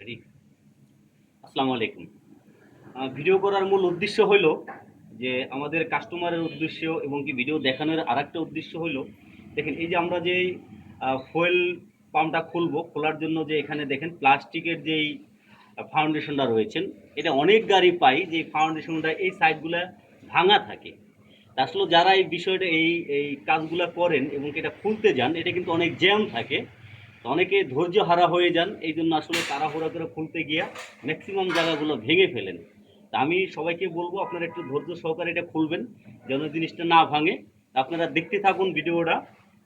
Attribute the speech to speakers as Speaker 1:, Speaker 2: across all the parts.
Speaker 1: Ready আসসালামু আলাইকুম। Video করার মূল উদ্দেশ্য হলো যে আমাদের কাস্টমারের উদ্দেশ্য এবং কি ভিডিও দেখানোর আরেকটা উদ্দেশ্য হলো দেখেন এই যে আমরা যেই ফুয়েল পাম্পটা খুলবো, খোলার জন্য যে এখানে দেখেন প্লাস্টিকের যেই ফাউন্ডেশনটা রয়েছেন, এটা অনেক গাড়ি পাই যে ফাউন্ডেশনটা এই সাইডগুলো ভাঙা থাকে। আসলে যারা এই বিষয়টা এই এই কাজগুলো করেন এবং এটা খুলতে যান, এটা কিন্তু অনেক জ্যাম থাকে। অনেকে ধৈর্য হারা হয়ে যান এই জন্য আসলে তাড়াহুড়া করে খুলতে গিয়া ম্যাক্সিমাম জায়গাগুলো ভেঙে ফেলেন। তা আমি সবাইকে বলব, আপনারা একটু ধৈর্য সহকারে এটা খুলবেন, যেন জিনিসটা না ভাঙে। আপনারা দেখতে থাকুন ভিডিওটা,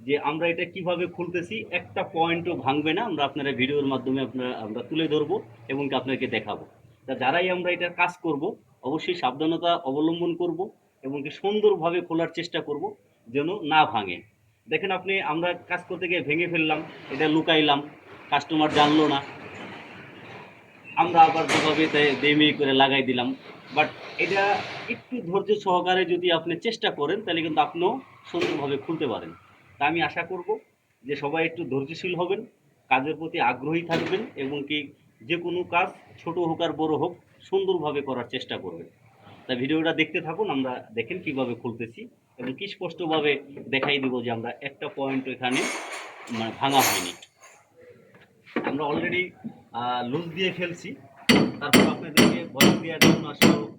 Speaker 1: যে আমরা এটা কীভাবে খুলতেছি, একটা পয়েন্টও ভাঙবে না। আমরা আপনারা ভিডিওর মাধ্যমে আপনারা, আমরা তুলে ধরবো এবং আপনাকে দেখাবো। তা যারাই আমরা এটার কাজ করব, অবশ্যই সাবধানতা অবলম্বন করব এবং সুন্দরভাবে খোলার চেষ্টা করব, যেন না ভাঙে। দেখেন আপনি, আমরা কাজ করতে গিয়ে ভেঙে ফেললাম, এটা লুকাইলাম কাস্টমার জানলো না। আমরা আবার যেভাবে দেমি করে লাগাই দিলাম। বাট এটা একটু ধৈর্য সহকারে যদি আপনি চেষ্টা করেন, তাহলে কিন্তু আপনিও সুন্দরভাবে খুলতে পারেন। তা আমি আশা করব যে সবাই একটু ধৈর্যশীল হবেন, কাজের প্রতি আগ্রহী থাকবেন, এবং কি যে কোনো কাজ, ছোট হোক আর বড় হোক, সুন্দরভাবে করার চেষ্টা করবেন। তা ভিডিওটা দেখতে থাকুন, আমরা দেখেন কীভাবে খুলতেছি। কি স্পষ্টভাবে দেখাই দিব যে আমরা একটা পয়েন্ট এখানে মানে ভাঙা হয়নি। আমরা অলরেডি লুজ দিয়ে খেলছি তারপর আপনাদেরকে বল দেওয়ার জন্য আসলে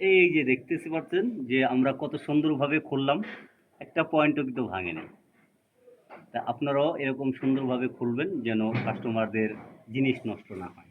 Speaker 1: এই যে দেখতেছি পাচ্ছেন যে আমরা কত সুন্দরভাবে খুললাম, একটা পয়েন্টও কিন্তু ভাঙে নেই তা আপনারাও এরকম সুন্দরভাবে খুলবেন যেন কাস্টমারদের জিনিস নষ্ট না হয়।